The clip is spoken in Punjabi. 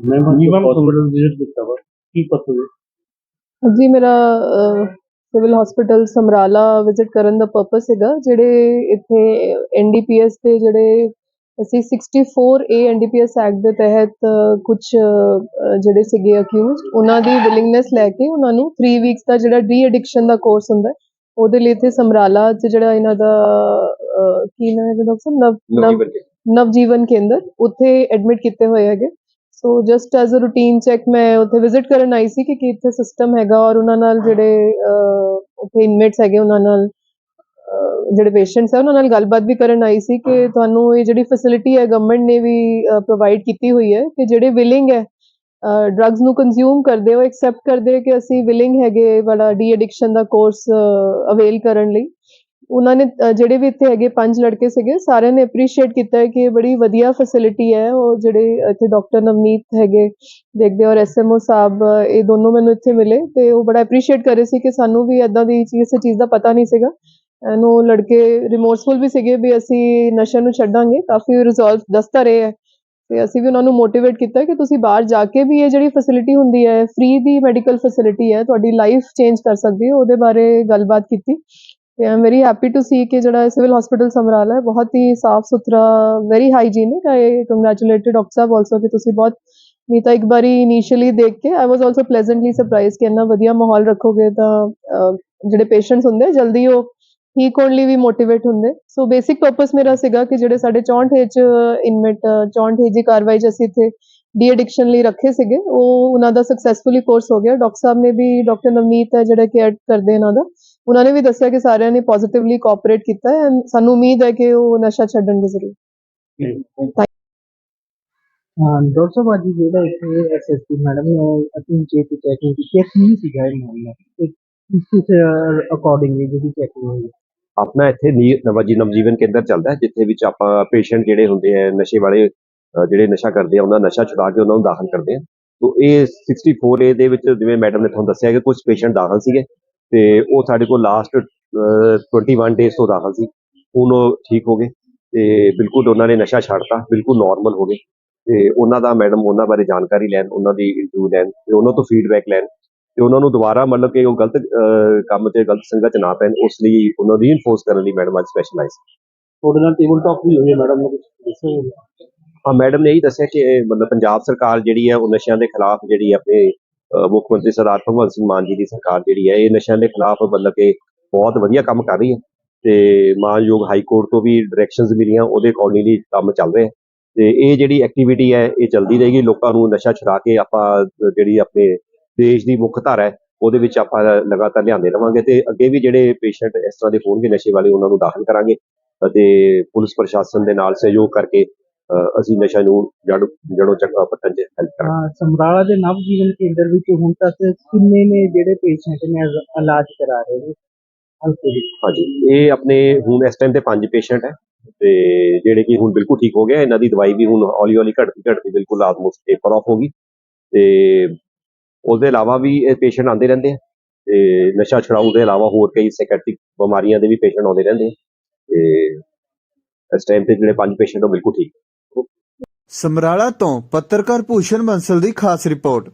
ਮੈਂ ਜੀਵਨ ਹਸਪੀਟਲ ਵਿਜ਼ਿਟ ਕੀਤਾ ਵਾ। ਕੀ ਪਤਾ ਹੈ ਜੀ ਮੇਰਾ ਸਿਵਲ ਹਸਪੀਟਲ ਸਮਰਾਲਾ ਵਿਜ਼ਿਟ ਕਰਨ ਦਾ ਪਰਪਸ ਹੈਗਾ ਜਿਹੜੇ ਇੱਥੇ ਐਨਡੀਪੀਐਸ ਦੇ ਜਿਹੜੇ ਅਸੀਂ 64 ਏ ਐਨਡੀਪੀਐਸ ਐਕਟ ਦੇ ਤਹਿਤ ਕੁਝ ਜਿਹੜੇ ਸੀਗੇ ਅਕਿਊਜ਼ਡ ਉਹਨਾਂ ਦੀ ਵਿਲਿੰਗਨੈਸ ਲੈ ਕੇ ਉਹਨਾਂ ਨੂੰ 3 ਵੀਕਸ ਦਾ ਜਿਹੜਾ ਡੀ ਐਡਿਕਸ਼ਨ ਦਾ ਕੋਰਸ ਹੁੰਦਾ ਉਹਦੇ ਲਈ ਇੱਥੇ ਸਮਰਾਲਾ 'ਚ ਜਿਹੜਾ ਇਹਨਾਂ ਦਾ ਕੀ ਨਾਮ ਹੈ ਡਾਕਟਰ ਸਾਹਿਬ ਨਵ ਨਵ ਨਵਜੀਵਨ ਕੇਂਦਰ ਉੱਥੇ ਐਡਮਿਟ ਕੀਤੇ ਹੋਏ ਹੈਗੇ। So just as a routine check ਮੈਂ ਉੱਥੇ ਵਿਜ਼ਿਟ ਕਰਨ ਆਈ ਸੀ ਕਿ ਕੀ ਇੱਥੇ ਸਿਸਟਮ ਹੈਗਾ ਔਰ ਉਹਨਾਂ ਨਾਲ ਜਿਹੜੇ ਉੱਥੇ ਇਨਮੇਟਸ ਹੈਗੇ ਉਹਨਾਂ ਨਾਲ ਜਿਹੜੇ ਪੇਸ਼ੈਂਟਸ ਹੈ ਉਹਨਾਂ ਨਾਲ ਗੱਲਬਾਤ ਵੀ ਕਰਨ ਆਈ ਸੀ ਕਿ ਤੁਹਾਨੂੰ ਇਹ ਜਿਹੜੀ ਫੈਸਿਲਿਟੀ ਹੈ ਗਵਰਨਮੈਂਟ ਨੇ ਵੀ ਪ੍ਰੋਵਾਈਡ ਕੀਤੀ ਹੋਈ ਹੈ ਕਿ ਜਿਹੜੇ ਵਿਲਿੰਗ ਹੈ ਡਰੱਗਸ ਨੂੰ ਕੰਜ਼ਿਊਮ ਕਰਦੇ ਹੋ ਐਕਸੈਪਟ ਕਰਦੇ ਹੋ ਕਿ ਅਸੀਂ ਵਿਲਿੰਗ ਹੈਗੇ ਵਾਲਾ ਡੀ ਐਡਿਕਸ਼ਨ ਦਾ ਕੋਰਸ ਅਵੇਲ ਕਰਨ ਲਈ ਉਹਨਾਂ ਨੇ ਜਿਹੜੇ ਵੀ ਇੱਥੇ ਹੈਗੇ ਪੰਜ ਲੜਕੇ ਸੀਗੇ, ਸਾਰਿਆਂ ਨੇ ਅਪਰੀਸ਼ੀਏਟ ਕੀਤਾ ਹੈ ਕਿ ਇਹ ਬੜੀ ਵਧੀਆ ਫੈਸਿਲਿਟੀ ਹੈ। ਉਹ ਜਿਹੜੇ ਇੱਥੇ ਡਾਕਟਰ ਨਵਨੀਤ ਹੈਗੇ, ਦੇਖਦੇ ਔਰ ਐਸਐਮਓ ਸਾਹਿਬ ਇਹ ਦੋਨੋਂ ਮੈਨੂੰ ਇੱਥੇ ਮਿਲੇ ਤੇ ਉਹ ਬੜਾ ਅਪਰੀਸ਼ੀਏਟ ਕਰੇ ਸੀ ਕਿ ਸਾਨੂੰ ਵੀ ਇਦਾਂ ਦੀ ਚੀਜ਼ ਚੀਜ਼ ਦਾ ਪਤਾ ਨਹੀਂ ਸੀਗਾ। ਇਹਨੂੰ ਲੜਕੇ ਰਿਮੋਰਸਫੁਲ ਵੀ ਸੀਗੇ ਵੀ ਅਸੀਂ ਨਸ਼ੇ ਨੂੰ ਛੱਡਾਂਗੇ, ਕਾਫੀ ਰਿਜ਼ੋਲਵ ਦੱਸਦਾ ਰਹੇ ਹੈ। ਤੇ ਅਸੀਂ ਵੀ ਉਹਨਾਂ ਨੂੰ ਮੋਟੀਵੇਟ ਕੀਤਾ ਕਿ ਤੁਸੀਂ ਬਾਹਰ ਜਾ ਕੇ ਵੀ ਇਹ ਜਿਹੜੀ ਫੈਸਿਲਿਟੀ ਹੁੰਦੀ ਹੈ ਫ੍ਰੀ ਦੀ ਮੈਡੀਕਲ ਫੈਸਿਲਿਟੀ ਹੈ, ਤੁਹਾਡੀ ਲਾਈਫ ਚੇਂਜ ਕਰ ਸਕਦੀ ਹੈ। ਉਹਦੇ ਬਾਰੇ ਗੱਲਬਾਤ ਕੀਤੀ। ਤੇ I very happy to see ਕਿ ਜਿਹੜਾ ਸਿਵਲ ਹਸਪੀਟਲ ਸਮਰਾਲਾ ਹੈ, ਬਹੁਤ ਹੀ ਸਾਫ਼ ਸੁਥਰਾ very hygienic I congratulated doctor Sahib also ਕਿ ਤੁਸੀਂ ਬਹੁਤ ਨਹੀਂ ਤਾਂ ਇੱਕ ਵਾਰੀ ਇਨੀਸ਼ੀਅਲੀ ਦੇਖ ਕੇ ਆਈ ਵਾਸ ਆਲਸੋ ਪਲੇਜ਼ੈਂਟਲੀ ਸਰਪ੍ਰਾਈਜ਼ ਕਿ ਇੰਨਾ ਵਧੀਆ ਮਾਹੌਲ ਰੱਖੋਗੇ ਤਾਂ ਜਿਹੜੇ ਪੇਸ਼ੈਂਟਸ ਹੁੰਦੇ ਜਲਦੀ ਉਹ ਠੀਕ ਹੋਣ ਲਈ ਵੀ ਮੋਟੀਵੇਟ ਹੁੰਦੇ। ਸੋ ਬੇਸਿਕ ਪਰਪਸ ਮੇਰਾ ਸੀਗਾ ਕਿ ਜਿਹੜੇ ਸਾਡੇ 64 ਏਜ ਇਨਮੇਟ 64 ਏਜ ਦੀ ਕਾਰਵਾਈ 'ਚ ਅਸੀਂ ਇੱਥੇ ਡੀ ਐਡਿਕਸ਼ਨ ਲਈ ਰੱਖੇ ਸੀਗੇ, ਉਹ ਉਹਨਾਂ ਦਾ ਸਕਸੈਸਫੁਲੀ ਕੋਰਸ ਹੋ ਗਿਆ। ਡਾਕਟਰ ਸਾਹਿਬ ਨੇ ਵੀ ਡਾਕਟਰ ਨਵਨੀਤ ਹੈ, ਜਿਹੜਾ ਕੇਅਰ ਕਰਦੇ ਇਹਨਾਂ ਦਾ ਉਹਨਾਂ ਨੇ ਵੀ ਦੱਸਿਆ ਕਿ ਸਾਰਿਆਂ ਨੇ ਪੋਜ਼ਿਟਿਵਲੀ ਕੋਆਪਰੇਟ ਕੀਤਾ ਹੈ ਸਾਨੂੰ ਉਮੀਦ ਹੈ ਕਿ ਉਹ ਨਸ਼ਾ ਛੱਡਣਗੇ ਜ਼ਰੂਰ ਹਾਂ ਡਾਕਟਰ ਸਾਹਿਬ ਅੱਜ ਜਿਹੜਾ ਇੱਥੇ ਐਸਐਸਪੀ ਮੈਡਮ ਨੇ ਅਤਿਨ ਚੇਤ ਚੈਕਿੰਗ ਕੀਤੀ ਹੈ ਕੀ ਸੀਗਾ ਇਹ ਮਾਮਲਾ ਤੇ ਕਿਸ ਕਿਸ ਅਕੋਰਡਿੰਗਲੀ ਜਿਹੜੀ ਚੈਕਿੰਗ ਹੋਈ ਆਪਣਾ ਇੱਥੇ ਨੀ- ਨਵਾਜੀ ਨਵਜੀਵਨ ਕੇਂਦਰ ਚੱਲਦਾ ਹੈ ਜਿੱਥੇ ਵਿੱਚ ਆਪਾਂ ਪੇਸ਼ੈਂਟ ਜਿਹੜੇ ਹੁੰਦੇ ਆ ਨਸ਼ੇ ਵਾਲੇ ਜਿਹੜੇ ਨਸ਼ਾ ਕਰਦੇ ਆ ਉਹਨਾਂ ਦਾ ਨਸ਼ਾ ਛੁਡਾ ਕੇ ਉਹਨਾਂ ਨੂੰ ਦਾਖਲ ਕਰਦੇ ਆ। ਤੋਂ ਇਹ 64 ਏ ਦੇ ਵਿੱਚ ਜਿਵੇਂ ਮੈਡਮ ਨੇ ਤੁਹਾਨੂੰ ਦੱਸਿਆ ਕਿ ਕੁਝ ਪੇਸ਼ੈਂਟ ਦਾਖਲ ਸੀਗੇ ਤੇ ਉਹ ਸਾਡੇ ਕੋਲ ਲਾਸਟ 21 ਡੇਜ਼ ਤੋਂ ਦਾਖਲ ਸੀ। ਹੁਣ ਉਹ ਠੀਕ ਹੋ ਗਏ ਤੇ ਬਿਲਕੁਲ ਉਹਨਾਂ ਨੇ ਨਸ਼ਾ ਛੱਡਤਾ ਬਿਲਕੁਲ ਨਾਰਮਲ ਹੋ ਗਏ। ਤੇ ਉਹਨਾਂ ਦਾ ਮੈਡਮ ਉਹਨਾਂ ਬਾਰੇ ਜਾਣਕਾਰੀ ਲੈਣ ਉਹਨਾਂ ਦੀ ਇੰਟਰਵਿਊ ਲੈਣ ਤੇ ਉਹਨਾਂ ਤੋਂ ਫੀਡਬੈਕ ਲੈਣ ਤੇ ਉਹਨਾਂ ਨੂੰ ਦੁਬਾਰਾ ਮਤਲਬ ਕਿ ਉਹ ਗਲਤ ਕੰਮ 'ਚ ਗਲਤ ਸੰਗਤ 'ਚ ਨਾ ਪੈਣ ਉਸ ਲਈ ਉਹਨਾਂ ਨੂੰ ਰੀਇਨਫੋਰਸ ਕਰਨ ਲਈ ਮੈਡਮ ਅੱਜ ਸਪੈਸ਼ਲਾਈਜ਼ ਤੁਹਾਡੇ ਨਾਲ ਟੇਬਲ ਟਾਕ ਵੀ ਹੋਈ ਹੈ ਮੈਡਮ ਨੇ ਕੁਝ ਦੱਸਿਆ ਹਾਂ ਮੈਡਮ ਨੇ ਇਹੀ ਦੱਸਿਆ ਕਿ ਮਤਲਬ ਪੰਜਾਬ ਸਰਕਾਰ ਜਿਹੜੀ ਹੈ ਉਹ ਨਸ਼ਿਆਂ ਦੇ ਖਿਲਾਫ ਜਿਹੜੀ ਆਪਣੇ ਮੁੱਖ ਮੰਤਰੀ ਸਰਦਾਰ ਭਗਵੰਤ ਸਿੰਘ ਮਾਨ ਜੀ ਦੀ ਸਰਕਾਰ ਜਿਹੜੀ ਹੈ, ਇਹ ਨਸ਼ਿਆਂ ਦੇ ਖਿਲਾਫ ਮਤਲਬ ਕਿ ਬਹੁਤ ਵਧੀਆ ਕੰਮ ਕਰ ਰਹੀ ਹੈ ਤੇ ਮਾਨਯੋਗ ਹਾਈ ਕੋਰਟ ਤੋਂ ਵੀ ਡਾਇਰੈਕਸ਼ਨਸ ਮਿਲੀਆਂ, ਉਹਦੇ ਅਕੋਰਡਿੰਗਲੀ ਕੰਮ ਚੱਲ ਰਿਹਾ ਹੈ ਤੇ ਇਹ ਜਿਹੜੀ ਐਕਟੀਵਿਟੀ ਹੈ, ਇਹ ਚੱਲਦੀ ਰਹੇਗੀ, ਲੋਕਾਂ ਨੂੰ ਨਸ਼ਾ ਛੁਡਾ ਕੇ ਆਪਾਂ ਜਿਹੜੀ ਆਪਣੇ ਦੇਸ਼ ਦੀ ਮੁੱਖ ਧਾਰਾ ਹੈ, ਉਹਦੇ ਵਿੱਚ ਆਪਾਂ ਲਗਾਤਾਰ ਲਿਆਂਦੇ ਰਵਾਂਗੇ ਤੇ ਅੱਗੇ ਵੀ ਜਿਹੜੇ ਪੇਸ਼ੈਂਟ ਇਸ ਤਰ੍ਹਾਂ ਦੇ ਹੋਣਗੇ ਨਸ਼ੇ ਵਾਲੇ, ਉਹਨਾਂ ਨੂੰ ਦਾਖਲ ਕਰਾਂਗੇ ਅਤੇ ਪੁਲਿਸ ਪ੍ਰਸ਼ਾਸਨ ਦੇ ਨਾਲ ਸਹਿਯੋਗ ਕਰਕੇ ਅਸੀਂ ਨਸ਼ਾ ਨੂੰ ਜੜ ਜੜੋਂ ਚੱਕਾ ਪੱਟਣ 'ਚ ਹੈਲਪ ਕਰਾਂਗੇ। ਹਾਂ ਸਮਰਾਲਾ ਦੇ ਨਵ ਜੀਵਨ ਕੇਂਦਰ ਵਿੱਚ ਹੁਣ ਤੱਕ ਕਿੰਨੇ ਨੇ ਜਿਹੜੇ ਪੇਸ਼ੈਂਟ ਨੇ ਇਲਾ- ਇਲਾਜ ਕਰਾ ਰਹੇ ਨੇ? ਹਲਕੇ ਵਿੱਚ। ਹਾਂਜੀ ਇਹ ਆਪਣੇ ਹੁਣ ਇਸ ਟਾਈਮ ਤੇ ਪੰਜ ਪੇਸ਼ੈਂਟ ਹੈ ਤੇ ਜਿਹੜੇ ਕਿ ਹੁਣ ਬਿਲਕੁਲ ਠੀਕ ਹੋ ਗਏ ਇਹਨਾਂ ਦੀ ਦਵਾਈ ਵੀ ਹੁਣ ਹੌਲੀ ਹੌਲੀ ਘਟਦੀ ਘਟਦੀ ਬਿਲਕੁਲ ਆਲਮੋਸਟ ਟੇਪਰ ਆਫ ਹੋ ਗਈ ਤੇ ਉਹਦੇ ਇਲਾਵਾ ਵੀ ਇਹ ਪੇਸ਼ੈਂਟ ਆਉਂਦੇ ਰਹਿੰਦੇ ਆ ਤੇ ਨਸ਼ਾ ਛੁਡਾਊ ਦੇ ਇਲਾਵਾ ਹੋਰ ਕਈ ਸਾਈਕੈਟ੍ਰਿਕ ਬਿਮਾਰੀਆਂ ਦੇ ਵੀ ਪੇਸ਼ੈਂਟ ਆਉਂਦੇ ਰਹਿੰਦੇ ਆ ਤੇ ਇਸ ਟਾਈਮ ਤੇ ਜਿਹੜੇ ਪੰਜ ਪੇਸ਼ੈਂਟ ਉਹ ਬਿਲਕੁਲ ਠੀਕ ਸਮਰਾਲਾ ਤੋਂ ਪੱਤਰਕਾਰ ਭੂਸ਼ਣ ਬੰਸਲ ਦੀ ਖਾਸ ਰਿਪੋਰਟ।